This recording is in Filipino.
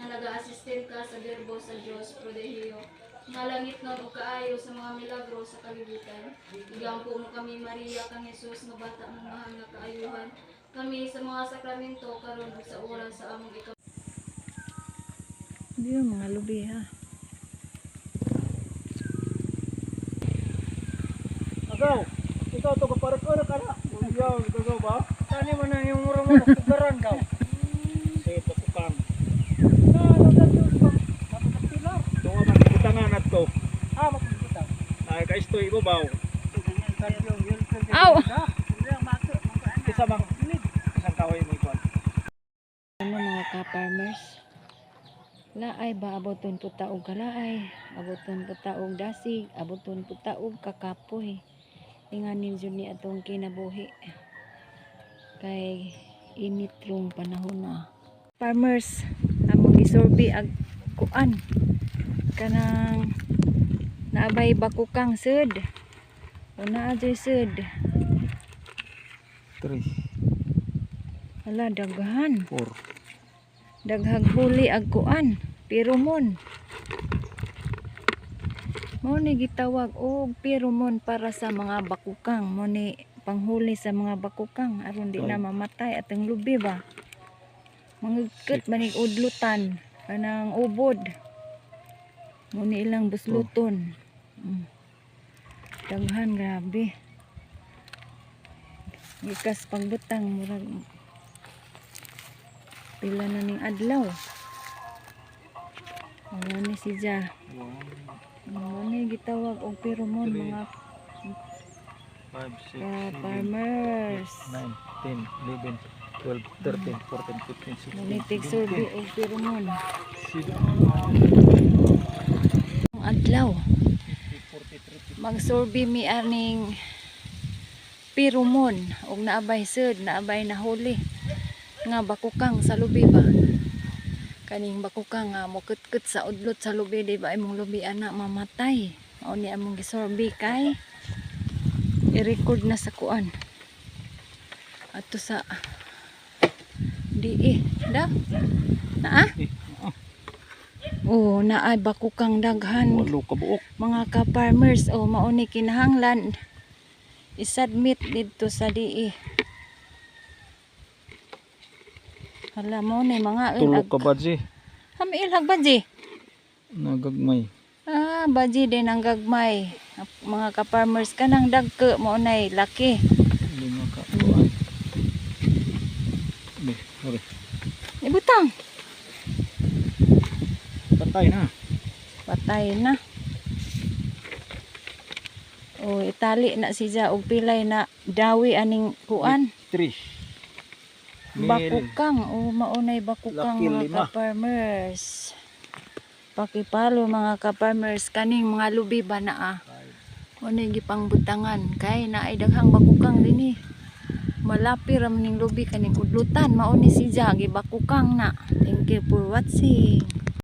nga naga-assistant ka sa derbo sa Dios Prodigio nga langit nga ug kaayo sa mga milagro sa kalibutan bigyan po mo kami Maria kang Jesus nga bata ng mahal nga kaayuhan kami sa mga sakramento karon sa oras sa among ikaw Hindi yung mga lubi ha. Agaw, ikaw to kaparekor ka na. Uyaw, ikaw ba? Tani mo na yung mura mo kugaran ka. Ibabaw. Aw! Isa bang, isang kaway mo ito. Ano mga ka-farmers? Laay ba aboton po taog kalaay, aboton po taog dasig, aboton po taog kakapoy. Tinganin dyan ni atong kinabuhi. Kay init rong panahon na. Farmers, among gisorbi ag kuan. Kanang naabay bakukang sud. O naadjay sud. Three, Hala, daghan. four. daghag huli ag kuan pirumon mo ni gitawag og pirumon para sa mga bakukang mo ni panghuli sa mga bakukang aron di na mamatay atong lubi ba mangugkit manig udlutan kanang ubod mo ni ilang busluton Mm. Daghan grabe. Gikas pagbutang murag pila na ning adlaw. Wala ni si Ja. Wala ni gitawag og piromon Three. mga Five, six, seven, farmers. nine, ten, eleven, twelve, thirteen, fourteen, fifteen, sixteen, munitig surbi og seventeen, ang adlaw magsurbi mi aning pirumon og naabay sud naabay nahuli nga bakukang sa lubi ba? Kaning bakukang nga mukut-kut sa udlot sa lubi di ba? Imong lubi ana mamatay. Mao ni among gisorbi kay i-record na sa kuan. Ato sa di eh da? Naa oh naay bakukang daghan Walo ka buok. mga ka-farmers o mauni kinahanglan isubmit dito sa DE hala mo ni mga Tulog ka ba, Ji? hamiil baji Nagagmay. ah baji din ang gagmay mga ka-farmers kanang dagke mo nay laki Lima ka. Tuan. Be, sorry. ibutang Patay na. patay na o itali na siya og pilay na dawi aning kuan. Mil. Bakukang, o maunay bakukang Laki mga lima. ka-farmers. Pakipalo mga ka-farmers, kaning mga lubi ba na ah. Unay gipang butangan, kay naay daghang bakukang din eh. Malapi ra man ning lubi kaning udlutan, mauni si Jagi bakukang na. Thank you for watching.